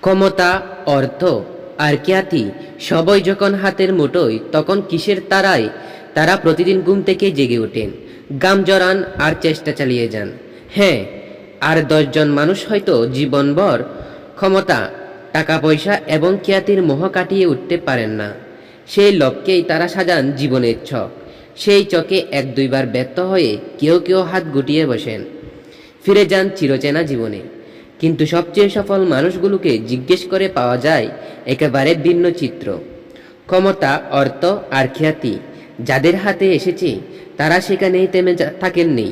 ক্ষমতা, অর্থ, আর খ্যাতি সবই যখন হাতের মুঠোয়, তখন কিসের তারায়? তারা প্রতিদিন ঘুম থেকে জেগে ওঠেন গাম জড়ান, আর চেষ্টা চালিয়ে যান। হ্যাঁ আর দশজন মানুষ হয়তো জীবনভর ক্ষমতা টাকা পয়সা এবং খ্যাতির মোহ কাটিয়ে উঠতে পারেন না। সেই লক্ষ্যেই তারা সাজান জীবনের ছক। সেই চকে এক দুইবার ব্যর্থ হয়ে কেউ কেউ হাত গুটিয়ে বসেন। ফিরে যান চিরচেনা জীবনে। কিন্তু সবচেয়ে সফল মানুষগুলোকে জিজ্ঞেস করে পাওয়া যায়, একেবারে ভিন্ন চিত্র। ক্ষমতা, অর্থ আর খ্যাতি যাদের হাতে এসেছে, তারা সেখানেই থেমে থাকেননি।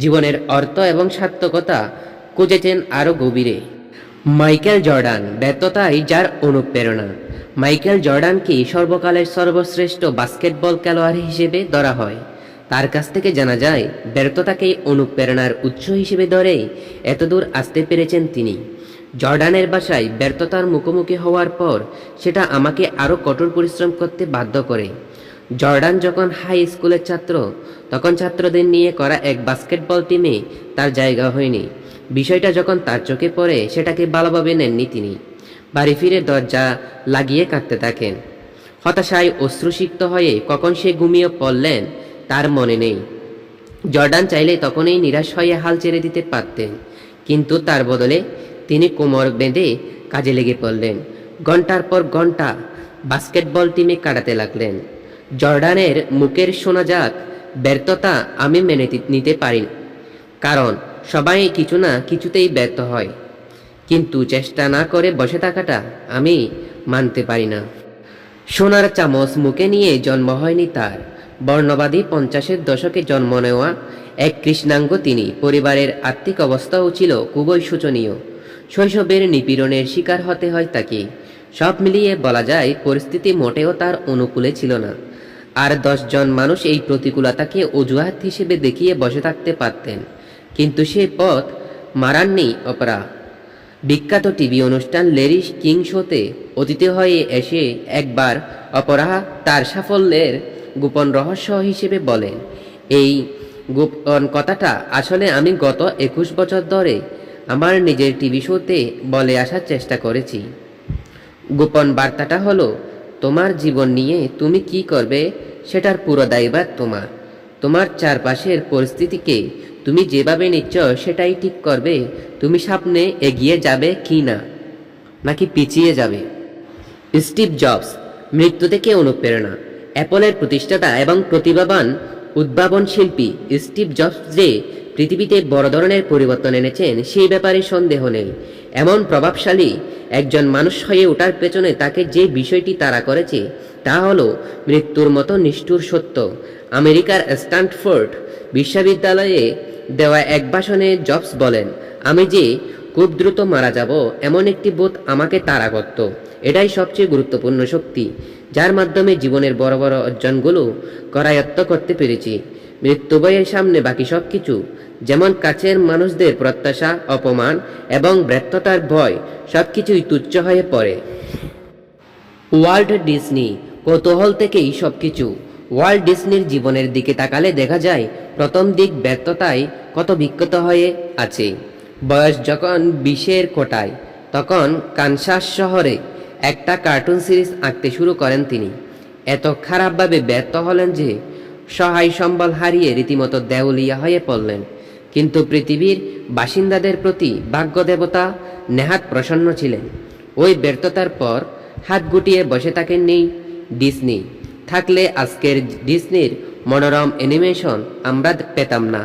জীবনের অর্থ এবং সার্থকতা খুঁজেছেন আরও গভীরে। মাইকেল জর্ডান, ব্যর্থতাই যার অনুপ্রেরণা। মাইকেল জর্ডানকে সর্বকালের সর্বশ্রেষ্ঠ বাস্কেটবল খেলোয়াড় হিসেবে ধরা হয়। তার কাছ থেকে জানা যায়, ব্যর্থতাকেই অনুপ্রেরণার উৎস হিসেবে ধরে এতদূর আসতে পেরেছেন তিনি। জর্ডানের বাসায় ব্যর্থতার মুখোমুখি হওয়ার পর সেটা আমাকে আরও কঠোর পরিশ্রম করতে বাধ্য করে। জর্ডান যখন হাই স্কুলের ছাত্র, তখন ছাত্রদের নিয়ে করা এক বাস্কেটবল টিমে তার জায়গা হয়নি। বিষয়টা যখন তার চোখে পড়ে, সেটাকে ভালোভাবে নেননি তিনি। বাড়ি ফিরে দরজা লাগিয়ে কাঁদতে থাকেন। হতাশায় অশ্রুসিক্ত হয়ে কখন সে ঘুমিয়ে পড়লেন তার মনে নেই। জর্ডান চাইলে তখনই নিরাশ হয়ে হাল ছেড়ে দিতে পারতেন, কিন্তু তার বদলে তিনি কোমর বেঁধে কাজে লেগে পড়লেন। ঘণ্টার পর ঘণ্টা বাস্কেটবল টিমে কাটাতে লাগলেন। জর্ডানের মুখের শোনাজাত ব্যর্থতা আমি মেনে নিতে পারি কারণ সবাই কিছু না কিছুতেই ব্যর্থ হয়। কিন্তু চেষ্টা না করে বসে থাকাটা আমি মানতে পারি না। সোনার চামচ মুখে নিয়ে জন্ম হয়নি তার। বর্ণবাদী পঞ্চাশের দশকে জন্ম নেওয়া এক কৃষ্ণাঙ্গ তিনি। পরিবারের আর্থিক অবস্থাও ছিল খুবই শোচনীয়। শৈশবের নিপীড়নের শিকার হতে হয় তাকে। সব মিলিয়ে বলা যায়, পরিস্থিতি মোটেও তার অনুকূলে ছিল না। আর দশজন মানুষ এই প্রতিকূলতাকে অজুহাত হিসেবে দেখিয়ে বসে থাকতে পারতেন। কিন্তু সে পথ মারাননি অপরা। বিখ্যাত টিভি অনুষ্ঠান লেরি কিং শোতে অতিথি হয়ে এসে একবার অপরাহা তার সাফল্যের গোপন রহস্য হিসেবে বলেন এই গোপন কথাটা আসলে আমি গত একুশ বছর ধরে আমার নিজের টিভি শোতে বলে আসার চেষ্টা করেছি। গোপন বার্তাটা হলো, তোমার জীবন নিয়ে তুমি কি করবে সেটার পুরো দায়ভার তোমার। তোমার চারপাশের পরিস্থিতিকে তুমি যেভাবে নিচ্ছ সেটাই ঠিক করবে। তুমি সামনে এগিয়ে যাবে কি না? নাকি পিছিয়ে যাবে? স্টিভ জবস মৃত্যু থেকে অনুপ্রেরণা। অ্যাপলের প্রতিষ্ঠাতা এবং প্রতিভাবান উদ্ভাবন শিল্পী স্টিভ জবস যে পৃথিবীতে বড় ধরনের পরিবর্তন এনেছেন, সেই ব্যাপারে সন্দেহ নেই। এমন প্রভাবশালী একজন মানুষ হয়ে ওঠার পেছনে তাকে যে বিষয়টি তারা করেছে, তা হল মৃত্যুর মতো নিষ্ঠুর সত্য। আমেরিকার স্ট্যান্ডফোর্ড বিশ্ববিদ্যালয়ে দেওয়া এক ভাষণে জবস বলেন, আমি যে খুব দ্রুত মারা যাব এমন একটি বোধ আমাকে তাড়া করত। এটাই সবচেয়ে গুরুত্বপূর্ণ শক্তি, যার মাধ্যমে জীবনের বড় বড় অর্জনগুলো করায়ত্ত করতে পেরেছি। মৃত্যু বইয়ের সামনে বাকি সব কিছু যেমন কাছের মানুষদের প্রত্যাশা, অপমান এবং ব্যর্থতার ভয় সব কিছুই তুচ্ছ হয়ে পড়ে। ওয়ার্ল্ড ডিসনি, কৌতূহল থেকেই সব কিছু ওয়ার্ল্ড ডিসনির জীবনের দিকে তাকালে দেখা যায়, প্রথম দিক ব্যর্থতায় কত বিক্ষত হয়ে আছে। বয়স যখন বিশের কোটায়, তখন কানসাস শহরে একটা কার্টুন সিরিজ আঁকতে শুরু করেন তিনি। এত খারাপভাবে ব্যর্থ হলেন যে, সহায় সম্বল হারিয়ে রীতিমতো দেউলিয়া হয়ে পড়লেন। কিন্তু পৃথিবীর বাসিন্দাদের প্রতি ভাগ্যদেবতা নেহাত প্রসন্ন ছিলেন। ওই ব্যর্থতার পর হাত গুটিয়ে বসে থাকেননি ডিসনি। থাকলে আজকের ডিসনির মনোরম অ্যানিমেশন আমরা পেতাম না।